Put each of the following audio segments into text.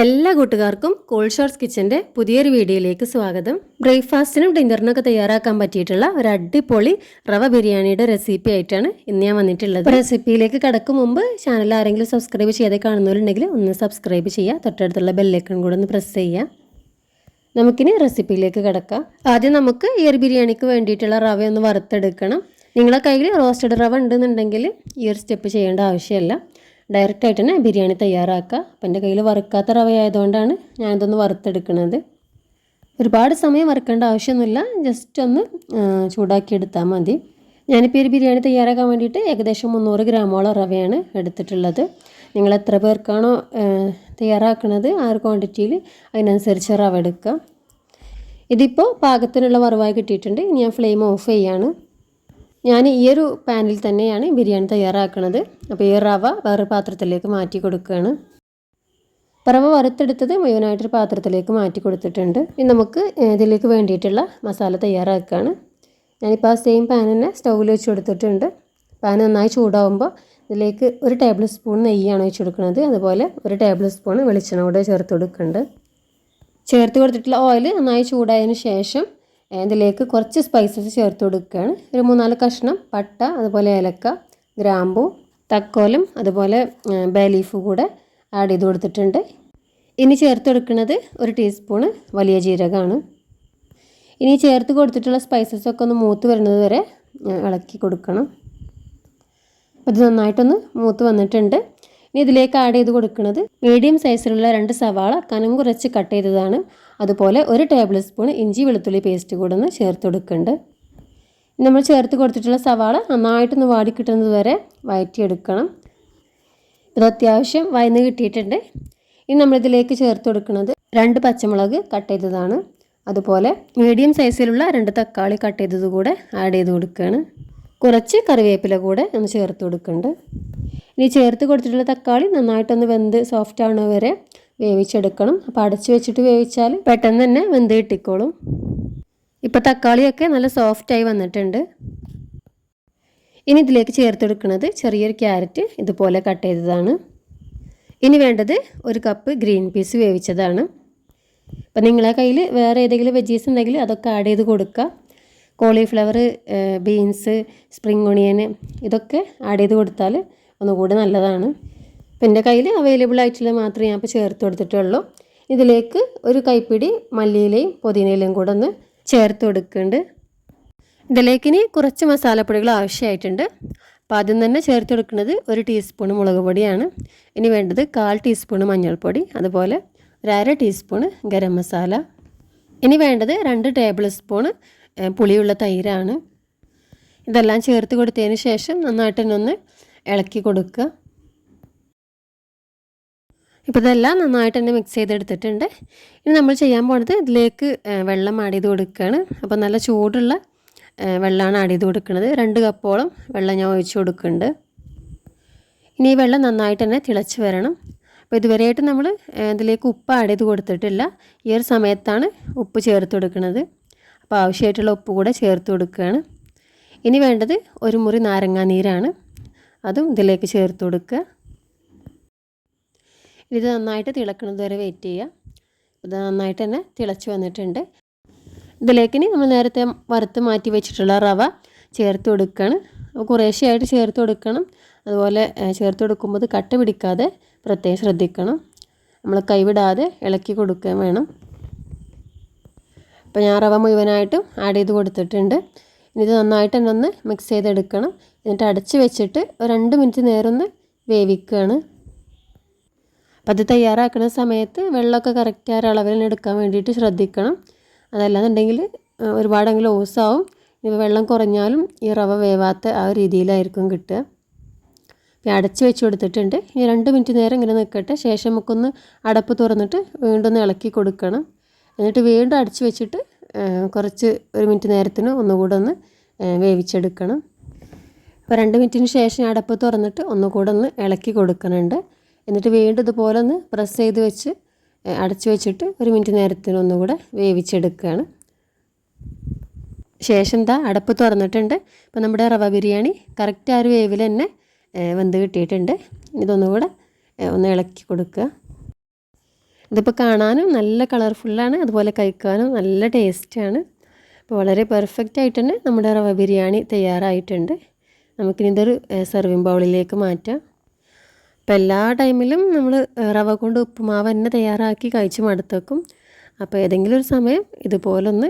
എല്ലാ കൂട്ടുകാർക്കും കോൾഷോർസ് കിച്ചന്റെ പുതിയൊരു വീഡിയോയിലേക്ക് സ്വാഗതം. ബ്രേക്ക്ഫാസ്റ്റിനും ഡിന്നറിനൊക്കെ തയ്യാറാക്കാൻ പറ്റിയിട്ടുള്ള ഒരു അടിപൊളി റവ ബിരിയാണിയുടെ റെസിപ്പി ആയിട്ടാണ് ഇന്ന് ഞാൻ വന്നിട്ടുള്ളത്. റെസിപ്പിയിലേക്ക് കടക്കും മുമ്പ് ചാനൽ ആരെങ്കിലും സബ്സ്ക്രൈബ് ചെയ്യാതെ കാണുന്നവരുണ്ടെങ്കിൽ ഒന്ന് സബ്സ്ക്രൈബ് ചെയ്യുക. തൊട്ടടുത്തുള്ള ബെല്ലൈക്കൺ കൂടെ ഒന്ന് പ്രസ് ചെയ്യുക. നമുക്കിനി റെസിപ്പിയിലേക്ക് കിടക്കാം. ആദ്യം നമുക്ക് ഈ ഒരു ബിരിയാണിക്ക് വേണ്ടിയിട്ടുള്ള റവ ഒന്ന് വറുത്തെടുക്കണം. നിങ്ങളുടെ കയ്യിൽ റോസ്റ്റഡ് റവ ഉണ്ടെന്നുണ്ടെങ്കിൽ ഈ ഒരു സ്റ്റെപ്പ് ചെയ്യേണ്ട ആവശ്യമില്ല. ഡയറക്റ്റ് ആയിട്ട് തന്നെ ബിരിയാണി തയ്യാറാക്കുക. അപ്പം എന്റെ കയ്യിൽ വറുക്കാത്ത റവ ആയതുകൊണ്ടാണ് ഞാനിതൊന്ന് വറുത്തെടുക്കുന്നത് ഒരുപാട് സമയം വറുക്കേണ്ട ആവശ്യമൊന്നുമില്ല. ജസ്റ്റ് ഒന്ന് ചൂടാക്കിയെടുത്താൽ മതി. ഞാനിപ്പോൾ ഒരു ബിരിയാണി തയ്യാറാക്കാൻ വേണ്ടിയിട്ട് ഏകദേശം മുന്നൂറ് ഗ്രാമോളം റവയാണ് എടുത്തിട്ടുള്ളത്. നിങ്ങൾ എത്ര പേർക്കാണോ തയ്യാറാക്കുന്നത് ആ ഒരു ക്വാണ്ടിറ്റിയിൽ അതിനനുസരിച്ച് റവ എടുക്കുക. ഇതിപ്പോൾ പാകത്തിനുള്ള വറവായി കിട്ടിയിട്ടുണ്ട്. ഇനി ഞാൻ ഫ്ലെയിം ഓഫ് ചെയ്യാണ്. ഞാൻ ഈ ഒരു പാനിൽ തന്നെയാണ് ബിരിയാണി തയ്യാറാക്കുന്നത് അപ്പോൾ ഈ റവ വേറെ പാത്രത്തിലേക്ക് മാറ്റി കൊടുക്കുകയാണ്. റവ വറുത്തെടുത്തത് മുഴുവനായിട്ടൊരു പാത്രത്തിലേക്ക് മാറ്റി കൊടുത്തിട്ടുണ്ട്. ഇനി നമുക്ക് ഇതിലേക്ക് വേണ്ടിയിട്ടുള്ള മസാല തയ്യാറാക്കുകയാണ്. ഞാനിപ്പോൾ ആ സെയിം പാൻ തന്നെ സ്റ്റൗവിൽ വെച്ച് കൊടുത്തിട്ടുണ്ട്. പാൻ നന്നായി ചൂടാവുമ്പോൾ ഇതിലേക്ക് ഒരു ടേബിൾ സ്പൂൺ നെയ്യാണ് വെച്ച് കൊടുക്കുന്നത്. അതുപോലെ ഒരു ടേബിൾ സ്പൂൺ വെളിച്ചെണ്ണ കൂടെ ചേർത്ത് കൊടുക്കുന്നുണ്ട്. ചേർത്ത് കൊടുത്തിട്ടുള്ള ഓയിൽ നന്നായി ചൂടായതിന് ശേഷം ഇതിലേക്ക് കുറച്ച് സ്പൈസസ് ചേർത്ത് കൊടുക്കുകയാണ്. ഒരു മൂന്നാൽ കഷ്ണം പട്ട അതുപോലെ ഏലക്ക ഗ്രാമ്പു തക്കോലും അതുപോലെ ബേ ലീഫ് കൂടെ ആഡ് ചെയ്ത് കൊടുത്തിട്ടുണ്ട്. ഇനി ചേർത്ത് കൊടുക്കുന്നത് ഒരു ടീസ്പൂണ് വലിയ ജീരകമാണ്. ഇനി ചേർത്ത് കൊടുത്തിട്ടുള്ള സ്പൈസസ് ഒക്കെ ഒന്ന് മൂത്ത് വരുന്നത് വരെ ഇളക്കി കൊടുക്കണം. ഇത് നന്നായിട്ടൊന്ന് മൂത്ത് വന്നിട്ടുണ്ട്. ഇനി ഇതിലേക്ക് ആഡ് ചെയ്ത് കൊടുക്കുന്നത് മീഡിയം സൈസിലുള്ള രണ്ട് സവാള കനം കുറച്ച് കട്ട് ചെയ്തതാണ്. അതുപോലെ ഒരു ടേബിൾ സ്പൂൺ ഇഞ്ചി വെളുത്തുള്ളി പേസ്റ്റ് കൂടെ ഒന്ന് ചേർത്ത് കൊടുക്കുന്നുണ്ട്. നമ്മൾ ചേർത്ത് കൊടുത്തിട്ടുള്ള സവാള നന്നായിട്ടൊന്ന് വാടി കിട്ടുന്നത് വരെ വയറ്റിയെടുക്കണം. ഇത് അത്യാവശ്യം വയന്ന് കിട്ടിയിട്ടുണ്ട്. ഇനി നമ്മളിതിലേക്ക് ചേർത്ത് കൊടുക്കുന്നത് രണ്ട് പച്ചമുളക് കട്ട് ചെയ്തതാണ്. അതുപോലെ മീഡിയം സൈസിലുള്ള രണ്ട് തക്കാളി കട്ട് ചെയ്തത് കൂടെ ആഡ് ചെയ്ത് കൊടുക്കുകയാണ്. കുറച്ച് കറിവേപ്പില കൂടെ ഒന്ന് ചേർത്ത് കൊടുക്കുന്നുണ്ട്. ഇനി ചേർത്ത് കൊടുത്തിട്ടുള്ള തക്കാളി നന്നായിട്ടൊന്ന് വെന്ത് സോഫ്റ്റ് ആവണ വരെ വേവിച്ചെടുക്കണം. അപ്പോൾ അടച്ച് വെച്ചിട്ട് വേവിച്ചാൽ പെട്ടെന്ന് തന്നെ വെന്ത് കിട്ടിക്കോളും. ഇപ്പോൾ തക്കാളിയൊക്കെ നല്ല സോഫ്റ്റായി വന്നിട്ടുണ്ട്. ഇനി ഇതിലേക്ക് ചേർത്തെടുക്കുന്നത് ചെറിയൊരു ക്യാരറ്റ് ഇതുപോലെ കട്ട് ചെയ്തതാണ്. ഇനി വേണ്ടത് ഒരു കപ്പ് ഗ്രീൻ പീസ് വേവിച്ചതാണ്. അപ്പം നിങ്ങളെ കയ്യിൽ വേറെ ഏതെങ്കിലും വെജീസ് ഉണ്ടെങ്കിൽ അതൊക്കെ ആഡ് ചെയ്ത് കൊടുക്കുക. കോളിഫ്ലവർ ബീൻസ് സ്പ്രിങ് ഒണിയൻ ഇതൊക്കെ ആഡ് ചെയ്ത് കൊടുത്താൽ ഒന്നുകൂടി നല്ലതാണ്. അപ്പം എന്റെ കയ്യിൽ അവൈലബിൾ ആയിട്ടുള്ള മാത്രമേ ഞാൻ ഇപ്പോൾ ചേർത്ത് കൊടുത്തിട്ടുള്ളൂ. ഇതിലേക്ക് ഒരു കൈപ്പിടി മല്ലിയിലയും പുതിനയിലയും കൂടെ ഒന്ന് ചേർത്ത് കൊടുക്കുന്നുണ്ട്. ഇതിലേക്ക് ഇനി കുറച്ച് മസാലപ്പൊടികൾ ആവശ്യമായിട്ടുണ്ട്. അപ്പോൾ ആദ്യം തന്നെ ചേർത്ത് കൊടുക്കുന്നത് ഒരു ടീസ്പൂൺ മുളക് പൊടിയാണ്. ഇനി വേണ്ടത് കാൽ ടീസ്പൂൺ മഞ്ഞൾപ്പൊടി അതുപോലെ ഒരു അര ടീസ്പൂൺ ഗരം മസാല. ഇനി വേണ്ടത് രണ്ട് ടേബിൾ സ്പൂൺ പുളിയുള്ള തൈരാണ്. ഇതെല്ലാം ചേർത്ത് കൊടുത്തതിന് ശേഷം നന്നായിട്ട് തന്നെ ഒന്ന് ഇളക്കി കൊടുക്കുക. ഇപ്പോൾ ഇതെല്ലാം നന്നായിട്ട് തന്നെ മിക്സ് ചെയ്തെടുത്തിട്ടുണ്ട്. ഇനി നമ്മൾ ചെയ്യാൻ പോണത് ഇതിലേക്ക് വെള്ളം ആഡ് ചെയ്ത് കൊടുക്കുകയാണ്. അപ്പോൾ നല്ല ചൂടുള്ള വെള്ളമാണ് ആഡ് ചെയ്ത് കൊടുക്കുന്നത്. രണ്ട് കപ്പോളം വെള്ളം ഞാൻ ഒഴിച്ച് കൊടുക്കുന്നുണ്ട്. ഇനി ഈ വെള്ളം നന്നായിട്ട് തന്നെ തിളച്ച് വരണം. അപ്പോൾ ഇതുവരെയായിട്ട് നമ്മൾ ഇതിലേക്ക് ഉപ്പ് ആഡ് ചെയ്ത് കൊടുത്തിട്ടില്ല. ഈ ഒരു സമയത്താണ് ഉപ്പ് ചേർത്ത് കൊടുക്കുന്നത്. അപ്പോൾ ആവശ്യമായിട്ടുള്ള ഉപ്പ് കൂടെ ചേർത്ത് കൊടുക്കുകയാണ്. ഇനി വേണ്ടത് ഒരു മുറി നാരങ്ങാ നീരാണ്. അതും ഇതിലേക്ക് ചേർത്ത് കൊടുക്കുക. ഇത് നന്നായിട്ട് തിളക്കുന്നത് വരെ വെയിറ്റ് ചെയ്യുക. ഇത് നന്നായിട്ട് തന്നെ തിളച്ച് വന്നിട്ടുണ്ട്. ഇതിലേക്ക് ഇനി നമ്മൾ നേരത്തെ വറുത്ത് മാറ്റി വെച്ചിട്ടുള്ള റവ ചേർത്ത് അപ്പോൾ കുറേശ്ശെയായിട്ട് ചേർത്ത് കൊടുക്കണം. അതുപോലെ ചേർത്ത് കൊടുക്കുമ്പോൾ കട്ട പിടിക്കാതെ പ്രത്യേകം ശ്രദ്ധിക്കണം. നമ്മൾ കൈവിടാതെ ഇളക്കി കൊടുക്കുകയും വേണം. അപ്പോൾ ഞാൻ റവ മുഴുവനായിട്ടും ആഡ് ചെയ്ത് കൊടുത്തിട്ടുണ്ട്. ഇത് നന്നായിട്ട് തന്നെ ഒന്ന് മിക്സ് ചെയ്തെടുക്കണം. എന്നിട്ട് അടച്ച് വെച്ചിട്ട് ഒരു രണ്ട് മിനിറ്റ് നേരം ഒന്ന് വേവിക്കുകയാണ് അപ്പോൾ അത് തയ്യാറാക്കുന്ന സമയത്ത് വെള്ളമൊക്കെ കറക്റ്റ് ആ അളവിൽ അളവിൽ എടുക്കാൻ വേണ്ടിയിട്ട് ശ്രദ്ധിക്കണം. അതല്ലാന്നുണ്ടെങ്കിൽ ഒരുപാടെങ്കിൽ ഓസാവും ഇനി വെള്ളം കുറഞ്ഞാലും ഈ റവ വേവാത്ത ആ രീതിയിലായിരിക്കും കിട്ടുക. ഇനി അടച്ച് വെച്ച് കൊടുത്തിട്ടുണ്ട്. ഇനി രണ്ട് മിനിറ്റ് നേരം ഇങ്ങനെ നിൽക്കട്ടെ ശേഷം നമുക്കൊന്ന് അടപ്പ് തുറന്നിട്ട് വീണ്ടും ഒന്ന് ഇളക്കി കൊടുക്കണം. എന്നിട്ട് വീണ്ടും അടച്ച് വെച്ചിട്ട് കുറച്ച് ഒരു മിനിറ്റ് നേരത്തിന് ഒന്നുകൂടെ ഒന്ന് വേവിച്ചെടുക്കണം. അപ്പോൾ രണ്ട് മിനിറ്റിന് ശേഷം അടപ്പ് തുറന്നിട്ട് ഒന്നുകൂടെ ഒന്ന് ഇളക്കി കൊടുക്കുന്നുണ്ട്. എന്നിട്ട് വീണ്ടും ഇതുപോലെ ഒന്ന് പ്രസ് ചെയ്ത് വെച്ച് അടച്ചു വെച്ചിട്ട് ഒരു മിനിറ്റ് നേരത്തിന് ഒന്നുകൂടെ വേവിച്ചെടുക്കുകയാണ്. ശേഷം എന്താ അടപ്പ് തുറന്നിട്ടുണ്ട്. അപ്പോൾ നമ്മുടെ റവ ബിരിയാണി കറക്റ്റ് ആ ഒരു വേവിൽ തന്നെ വെന്ത് കിട്ടിയിട്ടുണ്ട്. ഇതൊന്നുകൂടെ ഒന്ന് ഇളക്കി കൊടുക്കുക. ഇതിപ്പോൾ കാണാനും നല്ല കളർഫുള്ളാണ് അതുപോലെ കഴിക്കാനും നല്ല ടേസ്റ്റാണ്. അപ്പോൾ വളരെ പെർഫെക്റ്റ് ആയിട്ട് തന്നെ നമ്മുടെ റവ ബിരിയാണി തയ്യാറായിട്ടുണ്ട്. നമുക്കിനി ഇതൊരു സെർവിങ് ബൗളിലേക്ക് മാറ്റാം. അപ്പോൾ എല്ലാ ടൈമിലും നമ്മൾ റവ കൊണ്ട് ഉപ്പുമാവ് തന്നെ തയ്യാറാക്കി കഴിച്ച് മടുത്തേക്കും. അപ്പോൾ ഏതെങ്കിലും ഒരു സമയം ഇതുപോലൊന്ന്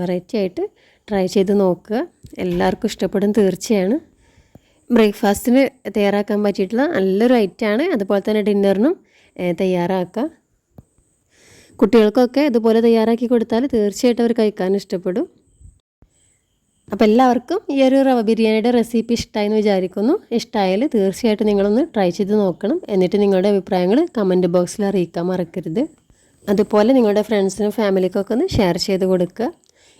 വെറൈറ്റി ആയിട്ട് ട്രൈ ചെയ്ത് നോക്കുക. എല്ലാവർക്കും ഇഷ്ടപ്പെടും തീർച്ചയാണ്. ബ്രേക്ക്ഫാസ്റ്റിന് തയ്യാറാക്കാൻ പറ്റിയിട്ടുള്ള നല്ലൊരു ഐറ്റമാണ് അതുപോലെ തന്നെ ഡിന്നറിനും തയ്യാറാക്കുക. കുട്ടികൾക്കൊക്കെ ഇതുപോലെ തയ്യാറാക്കി കൊടുത്താൽ തീർച്ചയായിട്ടും അവർ കഴിക്കാൻ ഇഷ്ടപ്പെടും. അപ്പോൾ എല്ലാവർക്കും ഈ ഒരു റവ ബിരിയാണിയുടെ റെസിപ്പി ഇഷ്ടമായെന്ന് വിചാരിക്കുന്നു. ഇഷ്ടമായാൽ തീർച്ചയായിട്ടും നിങ്ങളൊന്ന് ട്രൈ ചെയ്ത് നോക്കണം. എന്നിട്ട് നിങ്ങളുടെ അഭിപ്രായങ്ങൾ കമന്റ് ബോക്സിൽ അറിയിക്കാൻ മറക്കരുത്. അതുപോലെ നിങ്ങളുടെ ഫ്രണ്ട്സിനും ഫാമിലിക്കൊക്കെ ഒന്ന് ഷെയർ ചെയ്ത് കൊടുക്കുക.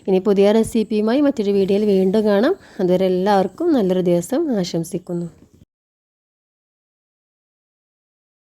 ഇനി പുതിയ റെസിപ്പിയുമായി മറ്റൊരു വീഡിയോയിൽ വീണ്ടും കാണാം. അതുവരെ എല്ലാവർക്കും നല്ലൊരു ദിവസം ആശംസിക്കുന്നു.